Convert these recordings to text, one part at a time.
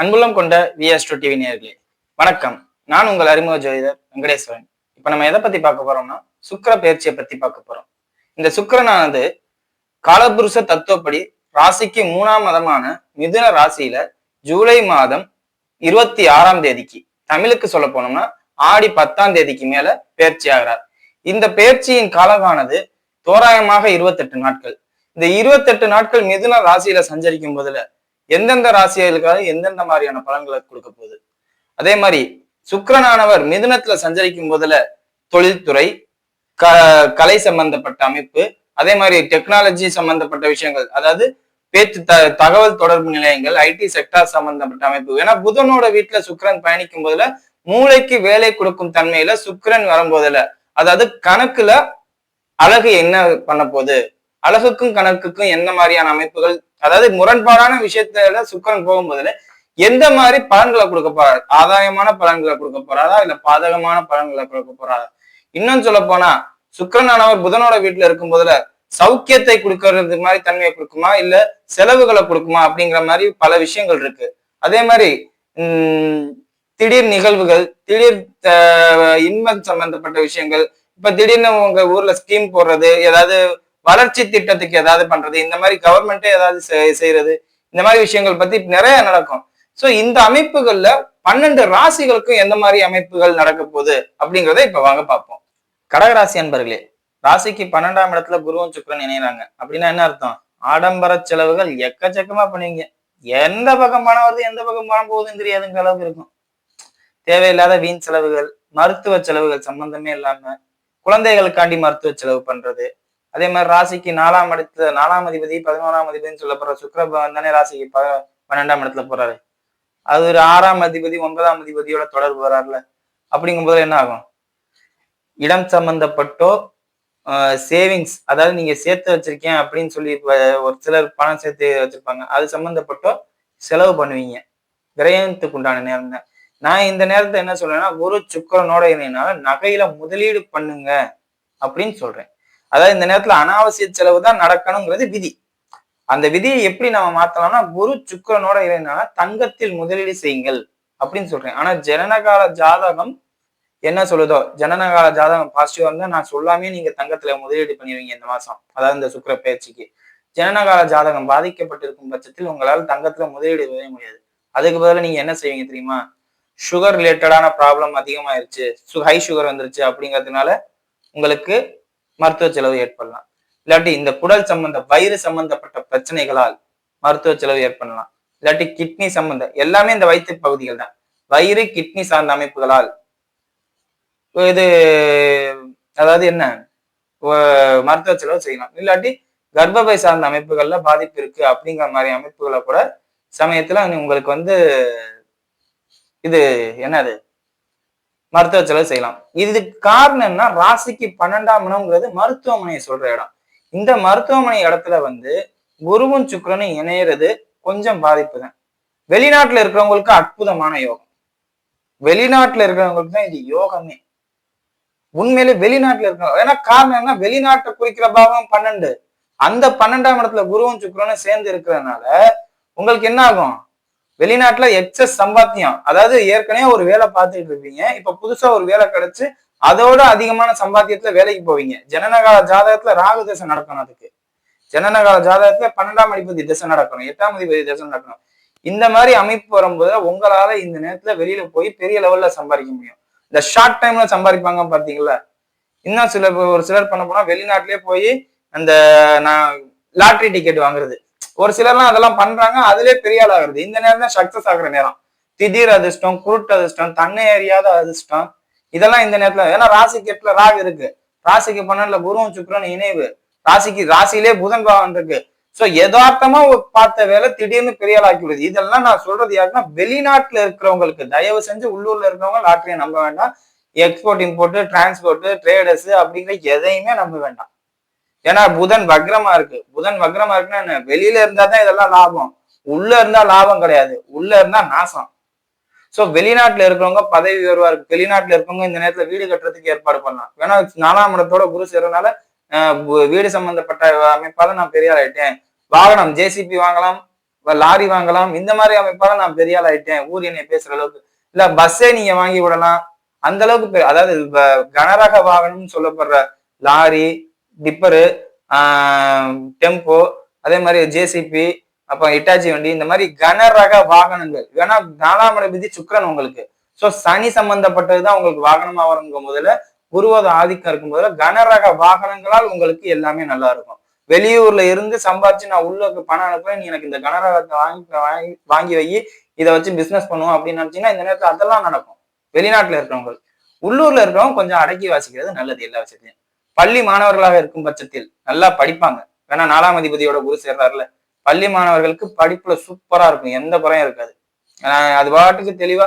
அன்புள்ளம் கொண்ட vs to TV நேர்களே வணக்கம். நான் உங்கள் அறிமுக ஜோதிடர் வெங்கடேஸ்வரன். இப்ப நம்ம எதை பத்தி பார்க்க போறோம்னா சுக்கர பயிற்சியை பத்தி பார்க்க போறோம். இந்த சுக்கிரனானது காலபுருஷ தத்துவப்படி ராசிக்கு மூணாம் மதமான மிதுன ராசியில ஜூலை மாதம் இருபத்தி ஆறாம் தேதிக்கு தமிழுக்கு சொல்ல போனோம்னா ஆடி பத்தாம் தேதிக்கு மேல பயிற்சி ஆகிறார். இந்த பயிற்சியின் காலமானது தோராயமாக இருபத்தெட்டு நாட்கள். இந்த இருபத்தெட்டு நாட்கள் மிதுன ராசியில சஞ்சரிக்கும் போதுல எந்தெந்த ராசிகளுக்காக எந்தெந்த மாதிரியான பலன்களை கொடுக்க போகுது? அதே மாதிரி சுக்கிரனானவர் மிதுனத்துல சஞ்சரிக்கும் போதுல தொழில்துறை க கலை சம்பந்தப்பட்ட அமைப்பு அதே மாதிரி டெக்னாலஜி சம்பந்தப்பட்ட விஷயங்கள் அதாவது பேச்சு த தகவல் தொடர்பு நிலையங்கள் ஐடி செக்டார் சம்பந்தப்பட்ட அமைப்பு. ஏன்னா புதனோட வீட்டுல சுக்கிரன் பயணிக்கும் போதுல மூளைக்கு வேலை கொடுக்கும் தன்மையில சுக்கரன் வரும்போதுல அதாவது கணக்குல அழகு என்ன பண்ண போகுது? அழகுக்கும் கணக்குக்கும் என்ன மாதிரியான அமைப்புகள் அதாவது முரண்பாடான விஷயத்துல சுக்கரன் போகும்போதுல எந்த மாதிரி பலன்களை கொடுக்க போறாரு? ஆதாயமான பலன்களை கொடுக்க போறாரா? இல்ல பாதகமான பலன்களை கொடுக்க போறாரா? இன்னும் சொல்ல போனா சுக்கரனானவர் புதனோட வீட்டுல இருக்கும் போதுல சௌக்கியத்தை கொடுக்கறது மாதிரி தன்மையை கொடுக்குமா? இல்ல செலவுகளை கொடுக்குமா? அப்படிங்கிற மாதிரி பல விஷயங்கள் இருக்கு. அதே மாதிரி உம் திடீர் நிகழ்வுகள் திடீர் இன்பம் சம்பந்தப்பட்ட விஷயங்கள் இப்ப திடீர்னு உங்க ஊர்ல ஸ்கீம் போடுறது ஏதாவது வளர்ச்சி திட்டத்துக்கு ஏதாவது பண்றது இந்த மாதிரி கவர்மெண்ட்டே ஏதாவது செய்யறது இந்த மாதிரி விஷயங்கள் பத்தி நிறைய நடக்கும். சோ இந்த அமைப்புகள்ல பன்னெண்டு ராசிகளுக்கும் எந்த மாதிரி அமைப்புகள் நடக்க போகுது அப்படிங்கறத இப்ப வாங்க பார்ப்போம். கடகராசி அன்பர்களே ராசிக்கு பன்னெண்டாம் இடத்துல குருவும் சுக்கரன் இணையறாங்க. அப்படின்னா என்ன அர்த்தம்? ஆடம்பர செலவுகள் எக்கச்சக்கமா பண்ணுவீங்க. எந்த பக்கம் பணம் வருது எந்த பக்கம் பணம் போகுதுன்னு தெரியாதுங்கிற அளவுக்கு இருக்கும். தேவையில்லாத வீண் செலவுகள் மருத்துவ செலவுகள் சம்பந்தமே இல்லாம குழந்தைகளுக்காண்டி மருத்துவ செலவு பண்றது அதே மாதிரி ராசிக்கு நாலாம் இடத்துல நாலாம் அதிபதி பதினோராம் அதிபதினு சொல்லப்படுற சுக்கிர பகவான் தானே ராசிக்கு ப பன்னெண்டாம் இடத்துல போறாரு. அது ஒரு ஆறாம் அதிபதி ஒன்பதாம் அதிபதியோட தொடர்பு வராருல. அப்படிங்கும்போது என்ன ஆகும்? இடம் சம்பந்தப்பட்டோ சேவிங்ஸ் அதாவது நீங்க சேர்த்து வச்சிருக்கேன் அப்படின்னு சொல்லி ஒரு சிலர் பணம் சேர்த்து வச்சிருப்பாங்க. அது சம்பந்தப்பட்டோ செலவு பண்ணுவீங்க. விரயத்துக்கு உண்டான நேரம் தான். நான் இந்த நேரத்தை என்ன சொல்றேன்னா ஒரு சுக்கரனோட இணைனால நகையில முதலீடு பண்ணுங்க அப்படின்னு சொல்றேன். அதாவது இந்த நேரத்துல அனாவசிய செலவு தான் நடக்கணுங்கிறது விதி. அந்த விதியை எப்படி நம்ம மாத்தலாம்னா குரு சுக்கிரனோட இணைனால தங்கத்தில் முதலீடு செய்யுங்கள் அப்படின்னு சொல்றேன். ஆனா ஜனனகால ஜாதகம் என்ன சொல்லுதோ ஜனனகால ஜாதகம் பாசிட்டிவா இருந்தா நான் சொல்லாமே நீங்க தங்கத்துல முதலீடு பண்ணிடுவீங்க இந்த மாசம். அதாவது இந்த சுக்கர பயிற்சிக்கு. ஜனனகால ஜாதகம் பாதிக்கப்பட்டிருக்கும் பட்சத்தில் உங்களால் தங்கத்துல முதலீடு செய்ய முடியாது. அதுக்கு பதிலா நீங்க என்ன செய்வீங்க தெரியுமா? சுகர் ரிலேட்டடான ப்ராப்ளம் அதிகமாயிருச்சு. ஹை சுகர் வந்துருச்சு அப்படிங்கிறதுனால உங்களுக்கு மருத்துவ செலவு ஏற்படலாம். இல்லாட்டி இந்த குடல் சம்பந்த வயிறு சம்பந்தப்பட்ட பிரச்சனைகளால் மருத்துவ செலவு ஏற்படலாம். இல்லாட்டி கிட்னி சம்பந்த எல்லாமே இந்த வயிற்று பகுதிகள் தான். வயிறு கிட்னி சார்ந்த அமைப்புகளால். இது அதாவது என்ன? மருத்துவ செலவு செய்யலாம். இல்லாட்டி கர்ப்பப்பை சார்ந்த அமைப்புகள்ல பாதிப்பு இருக்கு அப்படிங்கிற மாதிரி அமைப்புகளை கூட சமயத்துல உங்களுக்கு வந்து இது என்னது? மருத்துவ செலவு செய்யலாம். இதுக்கு காரணம் என்ன? ராசிக்கு பன்னெண்டாம் இடம்ங்கிறது மருத்துவமனையை சொல்ற இடம். இந்த மருத்துவமனை இடத்துல வந்து குருவும் சுக்கரனும் இணையிறது கொஞ்சம் பாதிப்பு தான். வெளிநாட்டுல இருக்கிறவங்களுக்கு அற்புதமான யோகம். வெளிநாட்டுல இருக்கிறவங்களுக்கு தான் இது யோகமே. உண்மையிலே வெளிநாட்டுல இருக்கிறவங்க ஏன்னா காரணம் என்ன? வெளிநாட்டை குறிக்கிற பாவம் பன்னெண்டு. அந்த பன்னெண்டாம் இடத்துல குருவும் சுக்கரனும் சேர்ந்து இருக்கிறதுனால உங்களுக்கு என்ன ஆகும்? வெளிநாட்டுல எக்ஸஸ் சம்பாத்தியம். அதாவது ஏற்கனவே ஒரு வேலை பார்த்துட்டு இருப்பீங்க. இப்ப புதுசா ஒரு வேலை கிடைச்சு அதோட அதிகமான சம்பாத்தியத்துல வேலைக்கு போவீங்க. ஜனனகால ஜாதகத்துல ராகு தசை நடக்கணும் அதுக்கு. ஜனனகால ஜாதகத்துல பன்னெண்டாம் அதிபதி திசை நடக்கணும். எட்டாம் அதிபதி திசை நடக்கணும். இந்த மாதிரி அமைப்பு வரும்போது உங்களால இந்த நேரத்துல வெளியில போய் பெரிய லெவல்ல சம்பாதிக்க முடியும். இந்த ஷார்ட் டைம்ல சம்பாதிப்பாங்க பாத்தீங்களா இன்னும் சில ஒரு சிலர் பண்ண போனா வெளிநாட்டிலே போய் அந்த நான் லாட்ரி டிக்கெட் வாங்குறது. ஒரு சிலர்லாம் அதெல்லாம் பண்றாங்க அதுலயே பெரிய ஆள் ஆகுறது இந்த நேரம் தான் சக்சஸ் ஆகுற நேரம். திடீர் அதிர்ஷ்டம் குருட்டு அதிர்ஷ்டம் தன்னை அறியாத அதிர்ஷ்டம் இதெல்லாம் இந்த நேரத்துல. ஏன்னா ராசிக்கு எட்டுல ராகு இருக்கு. ராசிக்கு பன்னெண்டுல குருவும் சுக்கரன் இணைவு. ராசிக்கு ராசியிலே புதன் பாவம் இருக்கு. சோ யதார்த்தமா பார்த்த வேலை திடீர்னு பெரிய ஆளாக்கி ஆக்கி விடுது. இதெல்லாம் நான் சொல்றது யாருன்னா வெளிநாட்டுல இருக்கிறவங்களுக்கு தயவு செஞ்சு உள்ளூர்ல இருக்கிறவங்க லாட்டரியை நம்ப வேண்டாம். எக்ஸ்போர்ட் இம்போர்ட் டிரான்ஸ்போர்ட் ட்ரேடர்ஸ் அப்படிங்கிற எதையுமே நம்ப வேண்டாம். ஏன்னா புதன் வக்ரமா இருக்கு. புதன் வக்ரமா இருக்குன்னா என்ன? வெளியில இருந்தா தான் இதெல்லாம் லாபம். உள்ள இருந்தா லாபம் கிடையாது. உள்ள இருந்தா நாசம். சோ வெளிநாட்டுல இருக்கிறவங்க பதவி உயர்வா இருக்கு. வெளிநாட்டுல இருக்கவங்க இந்த நேரத்துல வீடு கட்டுறதுக்கு ஏற்பாடு பண்ணலாம். ஏன்னா நாலாம் இடத்தோட குரு சேர்றதுனால அஹ், வீடு சம்பந்தப்பட்ட அமைப்பால நான் பெரிய ஆயிட்டேன். வாகனம் ஜேசிபி வாங்கலாம் லாரி வாங்கலாம். இந்த மாதிரி அமைப்பால நான் பெரிய ஆயிட்டேன். ஊர் என்னை பேசுற அளவுக்கு. இல்ல பஸ்ஸே நீங்க வாங்கி விடலாம். அந்த அளவுக்கு அதாவது கனரக வாகனம்னு சொல்லப்படுற லாரி டிப்பரு டெம்போ அதே மாதிரி ஜேசிபி அப்புறம் இட்டாச்சி வண்டி இந்த மாதிரி கனரக வாகனங்கள். ஏன்னா நாலாம் இடம் விதி உங்களுக்கு. ஸோ சனி சம்பந்தப்பட்டதுதான் உங்களுக்கு வாகனமாக வருங்க முதல்ல. குருவோட ஆதிக்கம் இருக்கும் போதுல கனரக வாகனங்களால் உங்களுக்கு எல்லாமே நல்லா இருக்கும். வெளியூர்ல இருந்து சம்பாதிச்சு நான் உள்ள பணம் அனுப்புறேன். நீ எனக்கு இந்த கனரகத்தை வாங்கி வாங்கி வாங்கி வை. இதை வச்சு பிசினஸ் பண்ணுவோம் அப்படின்னு நினைச்சீங்கன்னா இந்த நேரத்தில் அதெல்லாம் நடக்கும். வெளிநாட்டுல இருக்கிறவங்க உள்ளூர்ல இருக்கிறவங்க கொஞ்சம் அடக்கி வாசிக்கிறது நல்லது எல்லா விஷயத்தையும். பள்ளி மாணவர்களாக இருக்கும் பட்சத்தில் நல்லா படிப்பாங்க. வேணா நாலாம் அதிபதியோட குரு சேர்றாருல பள்ளி மாணவர்களுக்கு படிப்புல சூப்பரா இருக்கும். எந்த குறையும் இருக்காது. ஆஹ் அது பாட்டுக்கு தெளிவா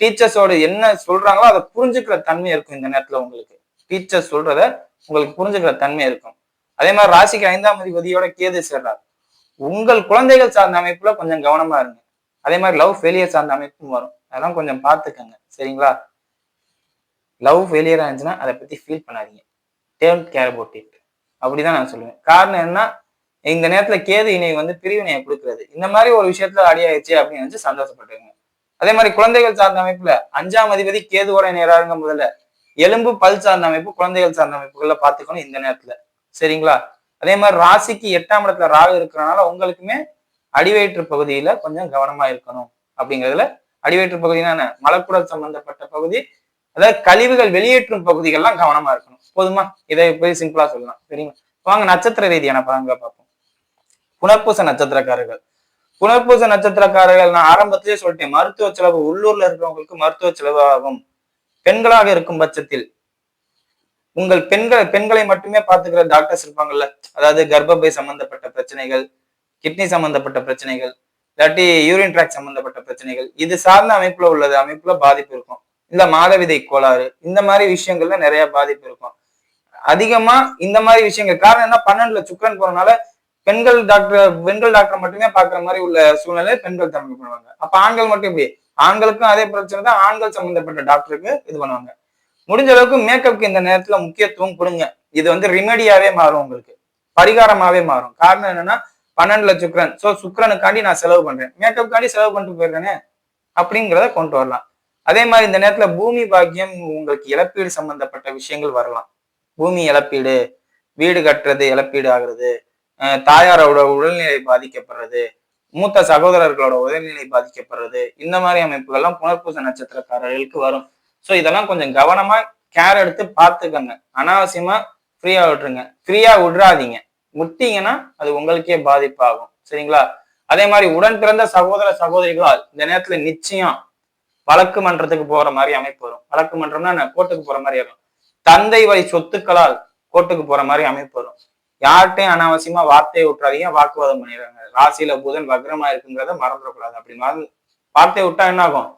டீச்சர்ஸோட என்ன சொல்றாங்களோ அதை புரிஞ்சுக்கிற தன்மை இருக்கும் இந்த நேரத்துல உங்களுக்கு. டீச்சர்ஸ் சொல்றத உங்களுக்கு புரிஞ்சுக்கிற தன்மை இருக்கும். அதே மாதிரி ராசிக்கு ஐந்தாம் அதிபதியோட கேது சேர்றார். உங்கள் குழந்தைகள் சார்ந்த அமைப்புல கொஞ்சம் கவனமா இருங்க. அதே மாதிரி லவ் ஃபெயிலியர் சார்ந்த அமைப்பும் வரும். அதெல்லாம் கொஞ்சம் பார்த்துக்கங்க. சரிங்களா? லவ் ஃபெயிலியர் இருந்துச்சுன்னா அதை பத்தி ஃபீல் பண்ணாதீங்க. டேம் கேர் அபவுட் இட் அப்படிதான் நான் சொல்லுவேன். காரணம் என்ன இந்த நேரத்துல கேது இணை வந்து பிரிவினையை கொடுக்கறது. இந்த மாதிரி ஒரு விஷயத்துல அடியாயிடுச்சு அப்படின்னு நினைச்சு சந்தோஷப்பட்டுருங்க அதே மாதிரி குழந்தைகள் சார்ந்த அமைப்புல அஞ்சாம் அதிபதி கேதுவோட நேராருங்க முதல்ல. எலும்பு பல் சார்ந்த அமைப்பு குழந்தைகள் சார்ந்த அமைப்புகள்ல பாத்துக்கணும் இந்த நேரத்துல. சரிங்களா? அதே மாதிரி ராசிக்கு எட்டாம் இடத்துல ராகு இருக்கிறனால உங்களுக்குமே அடிவயிற்று பகுதியில கொஞ்சம் கவனமா இருக்கணும். அப்படிங்கிறதுல அடிவயிற்று பகுதினா மலக்குடல் சம்பந்தப்பட்ட பகுதி அதாவது கழிவுகள் வெளியேற்றும் பகுதிகள்லாம் கவனமா இருக்கணும். போதுமா? இதை போய் சிம்பிளா சொல்லலாம். சரிங்களா? வாங்க நட்சத்திர ரீதியான பலன்களை பார்ப்போம். புனர்பூச நட்சத்திரக்காரர்கள். புனர்பூச நட்சத்திரக்காரர்கள் நான் ஆரம்பத்திலேயே சொல்லிட்டேன் மருத்துவ செலவு உள்ளூர்ல இருக்கிறவங்களுக்கு மருத்துவ செலவு ஆகும் பெண்களாக இருக்கும் பட்சத்தில் உங்கள் பெண்கள் பெண்களை மட்டுமே பார்த்துக்கிற டாக்டர்ஸ் இருப்பாங்கல்ல. அதாவது கர்ப்பப்பை சம்பந்தப்பட்ட பிரச்சனைகள் கிட்னி சம்பந்தப்பட்ட பிரச்சனைகள் இல்லாட்டி யூரின் ட்ராக் சம்பந்தப்பட்ட பிரச்சனைகள் இது சார்ந்த அமைப்புல உள்ளது அமைப்புல பாதிப்பு இருக்கும். இந்த மாதவிதை கோளாறு இந்த மாதிரி விஷயங்கள்ல நிறைய பாதிப்பு இருக்கும். அதிகமா இந்த மாதிரி விஷயங்கள் காரணம் என்ன? பன்னெண்டுல சுக்கரன் போறதுனால பெண்கள் டாக்டர் பெண்கள் டாக்டர் மட்டுமே பாக்குற மாதிரி உள்ள சூழ்நிலை பெண்கள் தமிழ் பண்ணுவாங்க. அப்ப ஆண்கள் மட்டும் இப்படி ஆண்களுக்கும் அதே பிரச்சனை தான் ஆண்கள் சம்பந்தப்பட்ட டாக்டருக்கு இது பண்ணுவாங்க. முடிஞ்ச அளவுக்கு மேக்கப்க்கு இந்த நேரத்துல முக்கியத்துவம் கொடுங்க. இது வந்து ரிமெடியாவே மாறும் உங்களுக்கு. பரிகாரமாவே மாறும். காரணம் என்னன்னா பன்னெண்டுல சுக்கரன். சோ சுக்கரனுக்காண்டி நான் செலவு பண்றேன். மேக்கப்காண்டி செலவு பண்ணிட்டு போயிடுறேனே? அப்படிங்கிறத கொண்டு வரலாம். அதே மாதிரி இந்த நேரத்துல பூமி பாக்கியம் உங்களுக்கு இழப்பீடு சம்பந்தப்பட்ட விஷயங்கள் வரலாம். பூமி இழப்பீடு வீடு கட்டுறது இழப்பீடு ஆகுறது தாயாரோட உடல்நிலை பாதிக்கப்படுறது மூத்த சகோதரர்களோட உடல்நிலை பாதிக்கப்படுறது இந்த மாதிரி அமைப்புகள்லாம் புனர்பூச நட்சத்திரக்காரர்களுக்கு வரும். ஸோ இதெல்லாம் கொஞ்சம் கவனமா கேர் எடுத்து பார்த்துக்கங்க. அனாவசியமா ஃப்ரீயா விட்டுருங்க. ஃப்ரீயா விட்றாதீங்க. விட்டீங்கன்னா அது உங்களுக்கே பாதிப்பாகும். சரிங்களா? அதே மாதிரி உடன் பிறந்த சகோதர சகோதரிகளால் இந்த நேரத்துல நிச்சயம் வழக்கு மன்றத்துக்கு போற மாதிரி அமைப்பு வரும். வழக்கு மன்றம்னா கோர்ட்டுக்கு போற மாதிரி இருக்கும். தந்தை வழி சொத்துக்களால் கோர்ட்டுக்கு போற மாதிரி அமைப்பு வரும். யார்கிட்டையும் அனாவசியமா வார்த்தையை விட்டுறாதீங்க வாக்குவாதம் பண்ணிடுறாங்க. ராசியில புதன் வக்ரமா இருக்குங்கிறத மறந்துடக்கூடாது. அப்படி மறந்து வார்த்தையை விட்டா என்ன ஆகும்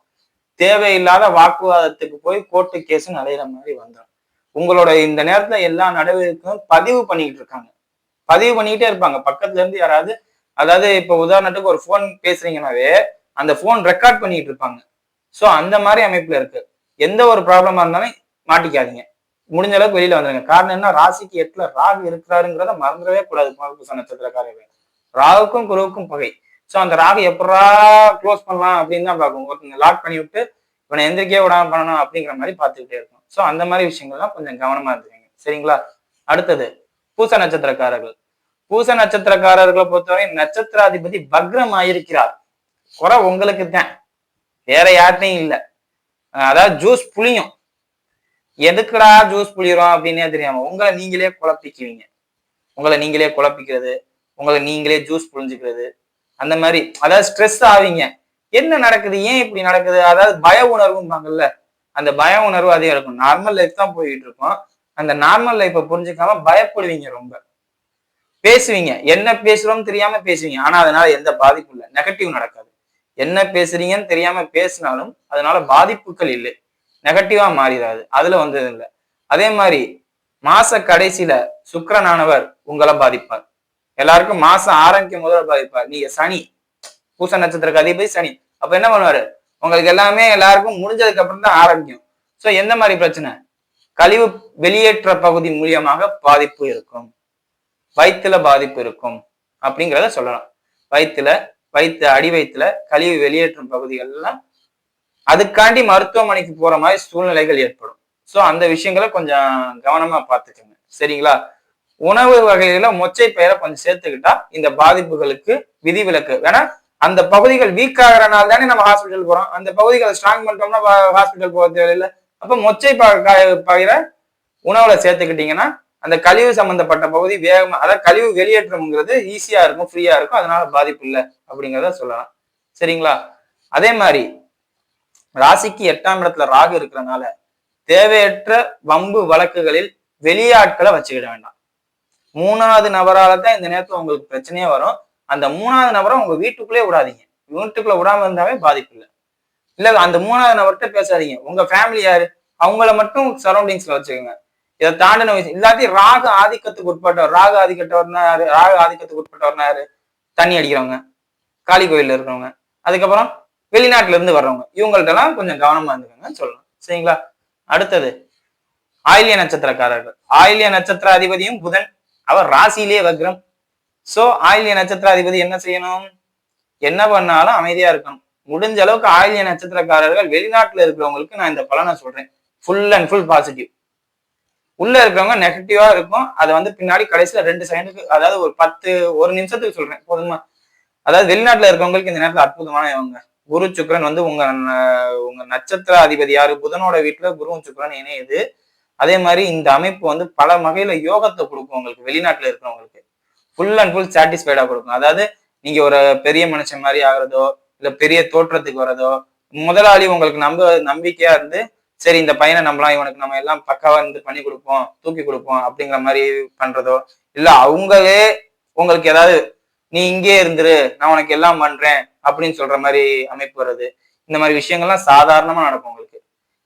தேவையில்லாத வாக்குவாதத்துக்கு போய் கோர்ட்டு கேஸ் நடைகிற மாதிரி வந்துடும் உங்களோட இந்த நேரத்துல எல்லா நடவடிக்கையும் பதிவு பண்ணிக்கிட்டு இருக்காங்க. பதிவு பண்ணிக்கிட்டே இருப்பாங்க. பக்கத்துல இருந்து யாராவது அதாவது இப்ப உதாரணத்துக்கு ஒரு ஃபோன் பேசுறீங்கன்னாவே அந்த ஃபோன் ரெக்கார்ட் பண்ணிட்டு இருப்பாங்க. ஸோ அந்த மாதிரி அமைப்புல இருக்கு. எந்த ஒரு ப்ராப்ளமா இருந்தாலும் மாட்டிக்காதீங்க. முடிஞ்ச அளவுக்கு வெளியில வந்துருங்க. காரணம் என்ன ராசிக்கு எட்டுல ராகு இருக்கிறாருங்கிறத மறந்துடவே கூடாது. புனர்பூச நட்சத்திரக்காரர்கள் ராகுக்கும் குருவுக்கும் பகை. ஸோ அந்த ராகு எப்படா க்ளோஸ் பண்ணலாம் அப்படின்னு தான் பார்க்கும் ஒருத்தங்க லாக் பண்ணி விட்டு இவனை எந்திரிக்கே விடாம பண்ணணும் அப்படிங்கிற மாதிரி பார்த்துக்கிட்டே இருக்கும் ஸோ அந்த மாதிரி விஷயங்கள்லாம் கொஞ்சம் கவனமா இருந்துக்கங்க. சரிங்களா? அடுத்தது பூச நட்சத்திரக்காரர்கள். பூச நட்சத்திரக்காரர்களை பொறுத்தவரை நட்சத்திராதிபதி பக்ரம் ஆயிருக்கிறார் குறை உங்களுக்கு தான். வேற யார்ட்டையும் இல்லை. அதாவது ஜூஸ் புளியும். எதுக்குடா ஜூஸ் புளியிறோம் அப்படின்னே தெரியாம உங்களை நீங்களே குழப்பிக்குவீங்க. உங்களை நீங்களே குழப்பிக்கிறது உங்களை நீங்களே ஜூஸ் புழிஞ்சுக்கிறது அந்த மாதிரி. அதாவது ஸ்ட்ரெஸ் ஆவீங்க. என்ன நடக்குது? ஏன் இப்படி நடக்குது? அதாவது பய உணர்வும்பாங்கல்ல அந்த பய உணர்வு அதிகம் இருக்கும். நார்மல் லைஃப் தான் போயிட்டு இருக்கோம். அந்த நார்மல் லைஃப்பை புரிஞ்சுக்காம பயப்படுவீங்க ரொம்ப. பேசுவீங்க. என்ன பேசுறோம்னு தெரியாம பேசுவீங்க. ஆனா அதனால எந்த பாதிப்பும் இல்லை. நெகட்டிவ் நடக்காது. என்ன பேசுறீங்கன்னு தெரியாம பேசினாலும் அதனால பாதிப்புகள் இல்லை. நெகட்டிவா மாறிடாது. அதுல வந்தது இல்லை. அதே மாதிரி மாச கடைசியில சுக்கரனானவர் உங்களை பாதிப்பார். எல்லாருக்கும் மாசம் ஆரம்பிக்கும் முதல்ல பாதிப்பார். நீங்க சனி பூச நட்சத்திரக்கு அதிபதி சனி. அப்ப என்ன பண்ணுவாரு? உங்களுக்கு எல்லாமே எல்லாருக்கும் முடிஞ்சதுக்கு அப்புறம் தான் ஆரம்பிக்கும். சோ எந்த மாதிரி பிரச்சனை? கழிவு வெளியேற்ற பகுதி மூலியமாக பாதிப்பு இருக்கும். வயிற்றுல பாதிப்பு இருக்கும். அப்படிங்கிறத சொல்லலாம். வயிற்றுல வயிற்று அடி வயிற்றுல கழிவு வெளியேற்றும் பகுதிகள் எல்லாம் அதுக்காண்டி மருத்துவமனைக்கு போற மாதிரி சூழ்நிலைகள் ஏற்படும். ஸோ அந்த விஷயங்களை கொஞ்சம் கவனமா பார்த்துக்கோங்க. சரிங்களா? உணவு வகையில மொச்சை பயிரை கொஞ்சம் சேர்த்துக்கிட்டா இந்த பாதிப்புகளுக்கு விதிவிலக்கு. ஏன்னா அந்த பகுதிகள் வீக் ஆகிறனால தானே நம்ம ஹாஸ்பிட்டல் போறோம். அந்த பகுதிகளை ஸ்ட்ராங் பண்ணிட்டோம்னா ஹாஸ்பிட்டல் போக தேவையில்லை. அப்ப மொச்சை ப- க- பயிரை உணவுல சேர்த்துக்கிட்டீங்கன்னா அந்த கழிவு சம்பந்தப்பட்ட பகுதி வேகமா அதாவது கழிவு வெளியேற்றம்ங்கிறது ஈஸியா இருக்கும் ஃப்ரீயா இருக்கும் அதனால பாதிப்பு இல்லை அப்படிங்கிறத சொல்லலாம். சரிங்களா? அதே மாதிரி ராசிக்கு எட்டாம் இடத்துல ராகு இருக்கிறனால தேவையற்ற வம்பு வழக்குகளில் வெளியாட்களை வச்சுக்கிட வேண்டாம். மூணாவது நபரால தான் இந்த நேரத்துல உங்களுக்கு பிரச்சனையே வரும். அந்த மூணாவது நபரை உங்க வீட்டுக்குள்ளே விடாதீங்க. வீட்டுக்குள்ள விடாம இருந்தாவே பாதிப்பு இல்லை. இல்ல அந்த மூணாவது நபர்கிட்ட பேசாதீங்க. உங்க ஃபேமிலி யாரு? அவங்கள மட்டும் சரௌண்டிங்ஸ்ல வச்சுக்கோங்க. இதை தாண்டின வயசு இல்லாட்டி ராக ஆதிக்கத்துக்கு உட்பட்டவர் ராக ஆதிக்கட்டவர்னா யாரு? ராக ஆதிக்கத்துக்கு உட்பட்டவர்னா யாரு? தண்ணி அடிக்கிறவங்க காளி கோயில்ல இருக்கிறவங்க. அதுக்கப்புறம் வெளிநாட்டுல இருந்து வர்றவங்க. இவங்கள்ட்ட எல்லாம் கொஞ்சம் கவனமா இருந்துக்கோங்கன்னு சொல்லலாம் சரிங்களா? அடுத்தது ஆயில்ய நட்சத்திரக்காரர்கள். ஆயில்ய நட்சத்திர அதிபதியும் புதன். அவர் ராசியிலே வக்ரம். சோ ஆயில்ய நட்சத்திர அதிபதி என்ன செய்யணும்? என்ன பண்ணாலும் அமைதியா இருக்கணும். முடிஞ்ச அளவுக்கு ஆயில்ய நட்சத்திரக்காரர்கள் வெளிநாட்டுல இருக்கிறவங்களுக்கு நான் இந்த பலனை சொல்றேன். ஃபுல் அண்ட் ஃபுல் பாசிட்டிவ் உள்ள இருக்கிறவங்க நெகட்டிவா இருக்கும். அதை வந்து பின்னாடி கடைசியில ரெண்டு செகண்டுக்கு அதாவது ஒரு பத்து ஒரு நிமிஷத்துக்கு சொல்றேன். போதுமா? அதாவது வெளிநாட்டுல இருக்கவங்களுக்கு இந்த நேரத்துல அற்புதமான இவங்க. குரு சுக்ரன் வந்து உங்க ந- உங்க நட்சத்திர அதிபதி யாரு? புதனோட வீட்டுல குருவும் சுக்ரன் இணையுது. அதே மாதிரி இந்த அமைப்பு வந்து பல வகையில யோகத்தை கொடுக்கும் உங்களுக்கு வெளிநாட்டுல இருக்கிறவங்களுக்கு. ஃபுல் அண்ட் ஃபுல் சாட்டிஸ்ஃபைடா கொடுக்கும். அதாவது நீங்க ஒரு பெரிய மனுஷன் மாதிரி ஆகிறதோ இல்ல பெரிய தோற்றத்துக்கு வரதோ முதலாளி உங்களுக்கு நம்ப நம்பிக்கையா இருந்து சரி இந்த பையனை நம்பலாம் இவனுக்கு நம்ம எல்லாம் பக்காவா இருந்து பண்ணி கொடுப்போம் தூக்கி கொடுப்போம் அப்படிங்கிற மாதிரி பண்றதோ இல்ல அவங்களே உங்களுக்கு ஏதாவது நீ இங்கே இருந்துரு நான் உனக்கு எல்லாம் பண்றேன் அப்படின்னு சொல்ற மாதிரி அமைப்பு வருது. இந்த மாதிரி விஷயங்கள்லாம் சாதாரணமா நடக்கும் உங்களுக்கு.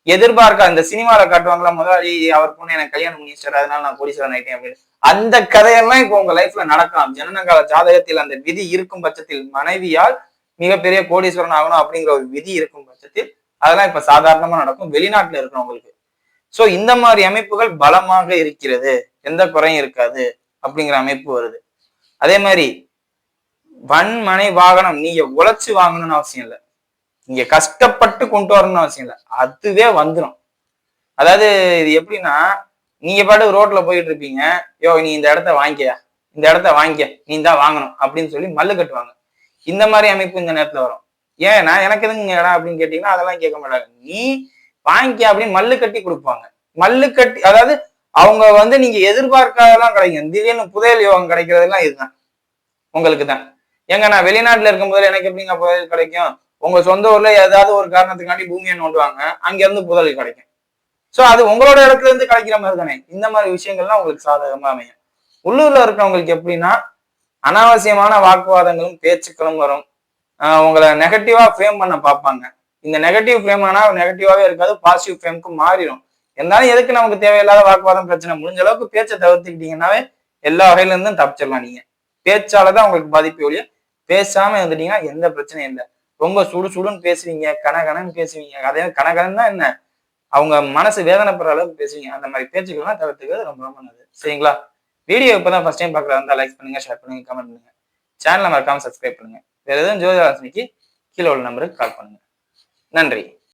எதிர்பார்க்க அந்த சினிமாவில காட்டுவாங்களா முதலாளி அவர் பொண்ணு எனக்கு கல்யாணம் பண்ணி அதனால நான் கோடீஸ்வரன் ஆயிட்டேன் அப்படின்னு. அந்த கதையெல்லாம் இப்போ உங்க லைஃப்ல நடக்கலாம். ஜனனகால ஜாதகத்தில் அந்த விதி இருக்கும் பட்சத்தில் மனைவியால் மிகப்பெரிய கோடீஸ்வரன் ஆகணும் அப்படிங்கிற ஒரு விதி இருக்கும் பட்சத்தில் அதெல்லாம் இப்ப சாதாரணமா நடக்கும். வெளிநாட்டுல இருக்கிறவங்களுக்கு. சோ இந்த மாதிரி அமைப்புகள் பலமாக இருக்கிறது. எந்த குறையும் இருக்காது அப்படிங்கிற அமைப்பு வருது. அதே மாதிரி வன்மனை வாகனம் நீங்க உழைச்சு வாங்கணும்னு அவசியம் இல்லை. நீங்க கஷ்டப்பட்டு கொண்டு வரணும்னு அவசியம் இல்லை. அதுவே வந்துடும் அதாவது இது எப்படின்னா நீங்க பாட்டு ரோட்ல போயிட்டு இருப்பீங்க. யோ நீ இந்த இடத்த வாங்கியா இந்த இடத்த வாங்கிக்க. நீ தான் வாங்கணும் அப்படின்னு சொல்லி மல்லு கட்டுவாங்க. இந்த மாதிரி அமைப்பு இந்த நேரத்துல வரும். ஏன் நான் எனக்கு எதுங்க இடம் அப்படின்னு கேட்டீங்கன்னா அதெல்லாம் கேட்க மாட்டாங்க. நீ வாங்கிக்க அப்படின்னு மல்லு கட்டி கொடுப்பாங்க. மல்லு கட்டி அதாவது அவங்க வந்து நீங்க எதிர்பார்க்காதெல்லாம் கிடைக்கும். திடீர்னு புதையல் யோகம் கிடைக்கிறதெல்லாம் இதுதான். உங்களுக்கு தான். எங்க நான் வெளிநாட்டுல இருக்கும்போது எனக்கு எப்படிங்க புதையல் கிடைக்கும்? உங்க சொந்த ஊர்ல ஏதாவது ஒரு காரணத்துக்காண்டி பூமியை நோண்டுவாங்க. அங்க இருந்து புதையல் கிடைக்கும். சோ அது உங்களோட இடத்துல இருந்து கிடைக்கிற மாதிரி தானே. இந்த மாதிரி விஷயங்கள்லாம் உங்களுக்கு சாதகமா அமையும். உள்ளூர்ல இருக்கிறவங்களுக்கு எப்படின்னா அனாவசியமான வாக்குவாதங்களும் பேச்சுக்களும் வரும். உங்களை நெகட்டிவா ஃப்ரேம் பண்ண பார்ப்பாங்க. இந்த நெகட்டிவ் ஃப்ரேம் ஆனா நெகட்டிவாவே இருக்காது பாசிட்டிவ் ஃப்ரேம்க்கு மாறிடும் இருந்தாலும் எதுக்கு நமக்கு தேவையில்லாத வாக்குவாதம் பிரச்சனை? முடிஞ்ச அளவுக்கு பேச்சை தவிர்த்துக்கிட்டீங்கன்னாவே எல்லா வகையில இருந்தும் தப்பிச்சிடலாம் நீங்க. பேச்சாலதான் உங்களுக்கு பாதிப்பு ஒழிய பேசாம இருந்துட்டீங்கன்னா எந்த பிரச்சனையும் இல்லை. ரொம்ப சுடு சுடுன்னு பேசுவீங்க கனகனன்னு பேசுவீங்க. அதே கனகனன்னா என்ன? அவங்க மனசு வேதனைப்படுற அளவுக்கு பேசுவீங்க. அந்த மாதிரி பேச்சுக்கள்லாம் தவிர்த்துக்கிறது ரொம்ப ரொம்ப நல்லது. சரிங்களா? வீடியோ இப்போதான் ஃபர்ஸ்ட் டைம் பார்க்குறதா இருந்தால் லைக் பண்ணுங்க ஷேர் பண்ணுங்க கமெண்ட் பண்ணுங்க. சேனலை மறக்காம சப்ஸ்கிரைப் பண்ணுங்க. வேற எதுவும் ஜோதிராசனிக்கு கீழே உள்ள நம்பருக்கு கால் பண்ணுங்க. நன்றி.